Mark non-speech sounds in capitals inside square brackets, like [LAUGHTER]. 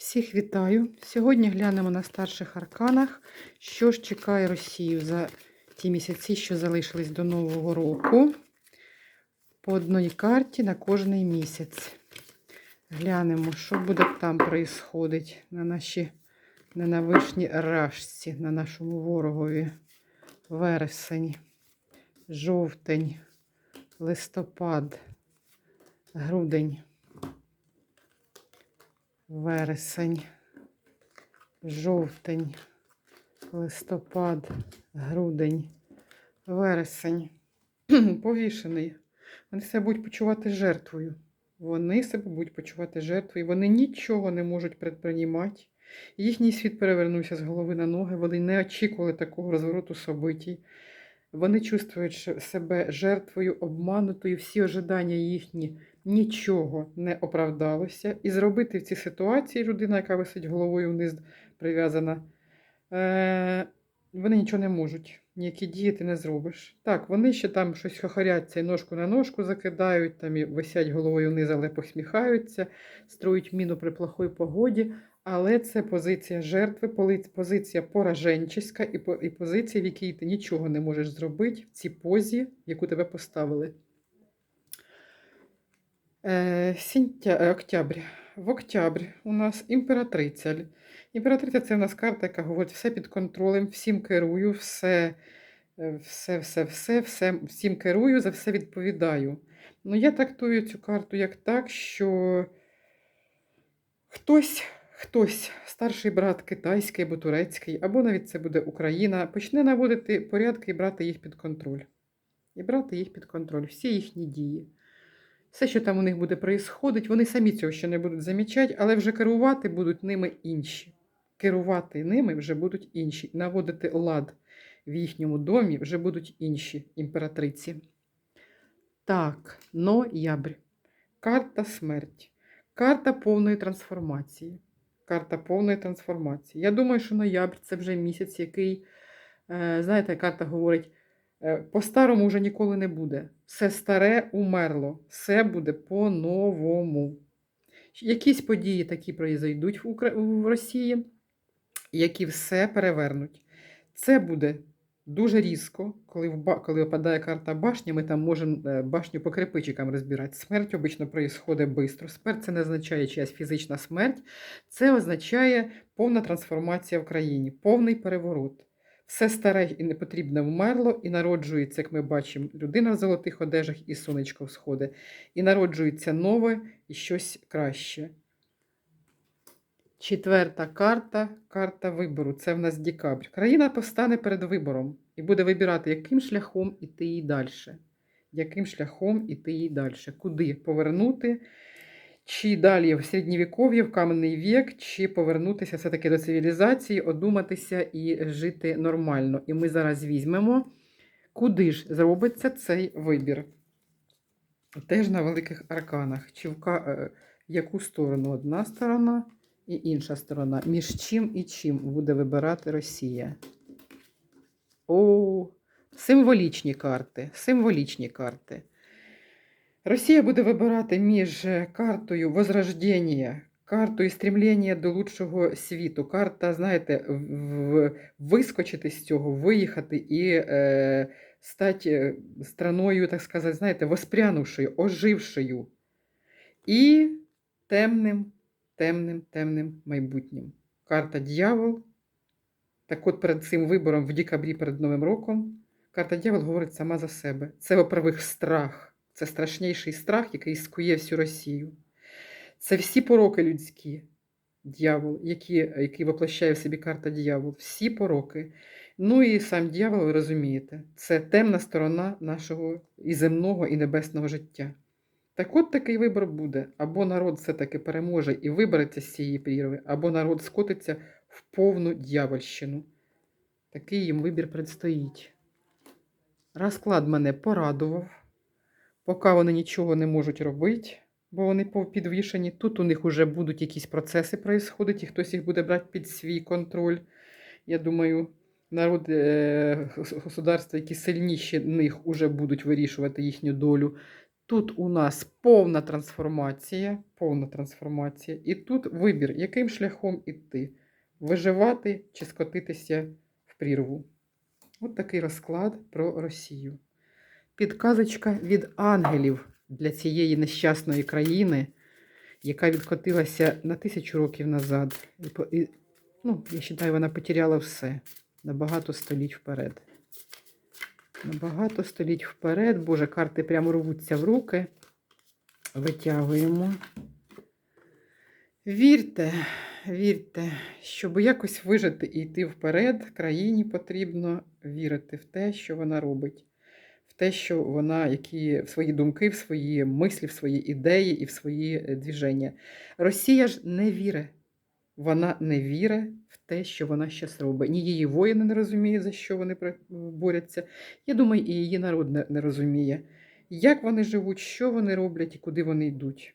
Всіх вітаю! Сьогодні глянемо на старших арканах, що ж чекає Росію за ті місяці, що залишились до Нового року. По одній карті на кожний місяць. Глянемо, що буде там происходить на нашій ненавишній рашці, на нашому ворогові. Вересень, жовтень, листопад, грудень вересень, жовтень, листопад, грудень, вересень. [CLEARS THROAT] Повішений. Вони себе будуть почувати жертвою. Вони себе будуть почувати жертвою. Вони нічого не можуть предприймати. Їхній світ перевернувся з голови на ноги. Вони не очікували такого розвороту событій. Вони чувствують себе жертвою, обманутою, всі ожидання їхні нічого не оправдалося. І зробити в цій ситуації людина, яка висить головою вниз прив'язана, е, вони нічого не можуть. Ніякі дії ти не зробиш. Так, вони ще там щось хохоряться і ножку на ножку закидають, там і висять головою вниз, але посміхаються, строють міну при плохой погоді. Але це позиція жертви, позиція пораженчеська і позиція, в якій ти нічого не можеш зробити в цій позі, яку тебе поставили. Е, сентя... е, Октябрь. В октябрь у нас імператриця. Імператриця це у нас карта, яка говорить все під контролем, всім керую, все, е, все, все, все, все, всім керую, за все відповідаю. Ну, я трактую цю карту як так, що хтось, хтось, старший брат китайський або турецький, або навіть це буде Україна, почне наводити порядки і брати їх під контроль. І брати їх під контроль, всі їхні дії. Все, що там у них буде происходить, вони самі цього ще не будуть замічати, але вже керувати будуть ними інші. Керувати ними вже будуть інші. Наводити лад в їхньому домі вже будуть інші імператриці. Так, ноябрь. Карта смерть. Карта повної трансформації. Карта повної трансформації. Я думаю, що ноябрь це вже місяць, який, е, знаєте, карта говорить. Е, По-старому вже ніколи не буде. Все старе умерло, все буде по-новому. Якісь події такі произойдуть в, Росії, які все перевернуть. Це буде дуже різко, коли, в коли випадає карта башні, ми там можемо е, башню по кирпичикам розбирати. Смерть обично происходить швидко. Смерть це не означає чиясь фізична смерть, це означає повна трансформація в країні, повний переворот. Все старе і непотрібне вмерло, і народжується, як ми бачимо, людина в золотих одежах і сонечко всходить. І народжується нове і щось краще. Четверта карта карта вибору. Це в нас декабрь. Країна постане перед вибором і буде вибирати, яким шляхом іти їй далі. Яким шляхом іти їй далі. Куди повернути, чи далі в середньовіков'я, в каменний вік, чи повернутися все-таки до цивілізації, одуматися і жити нормально. І ми зараз візьмемо, куди ж зробиться цей вибір. Теж на великих арканах. Чи в, е, яку сторону одна сторона і інша сторона. Між чим і чим буде вибирати Росія? О, символічні карти. Символічні карти. Росія буде вибирати між е, картою возрождення, картою стремлення до лучшого світу. Карта, знаєте, вискочити з цього, виїхати і е, стати е, страною, так сказати, знаєте, воспрянувшою, ожившою. І темним, темним, темним майбутнім. Карта дьявол. Так от перед цим вибором в декабрі перед Новим роком карта дьявол говорить сама за себе. Це во-первых, страх. Це страшніший страх, який скує всю Росію. Це всі пороки людські, дьявол, які, який воплощає в собі карта дьявол. Всі пороки. Ну і сам дьявол, ви розумієте, це темна сторона нашого і земного, і небесного життя. Так от такий вибор буде. Або народ все-таки переможе і вибереться з цієї прірви, або народ скотиться в повну дьявольщину. Такий їм вибір предстоїть. Розклад мене порадував. Поки вони нічого не можуть робити, бо вони підвішені. Тут у них вже будуть якісь процеси происходити, і хтось їх буде брати під свій контроль. Я думаю, народ, е, государства, які сильніші них, уже будуть вирішувати їхню долю. Тут у нас повна трансформація, повна трансформація. І тут вибір, яким шляхом іти: виживати чи скотитися в прірву. От такий розклад про Росію. Підказочка від ангелів для цієї нещасної країни, яка відкотилася на тисячу років назад. І, ну, я вважаю, вона потеряла все на багато століть вперед. На багато століть вперед. Боже, карти прямо рвуться в руки. Витягуємо. Вірте, вірте, щоб якось вижити і йти вперед, країні потрібно вірити в те, що вона робить, те, що вона, які в свої думки, в свої мислі, в свої ідеї і в свої е, движення. Росія ж не вірить. Вона не вірить в те, що вона щас робить. Ні її воїни не розуміють, за що вони борються. Я думаю, і її народ не розуміє, як вони живуть, що вони роблять і куди вони йдуть.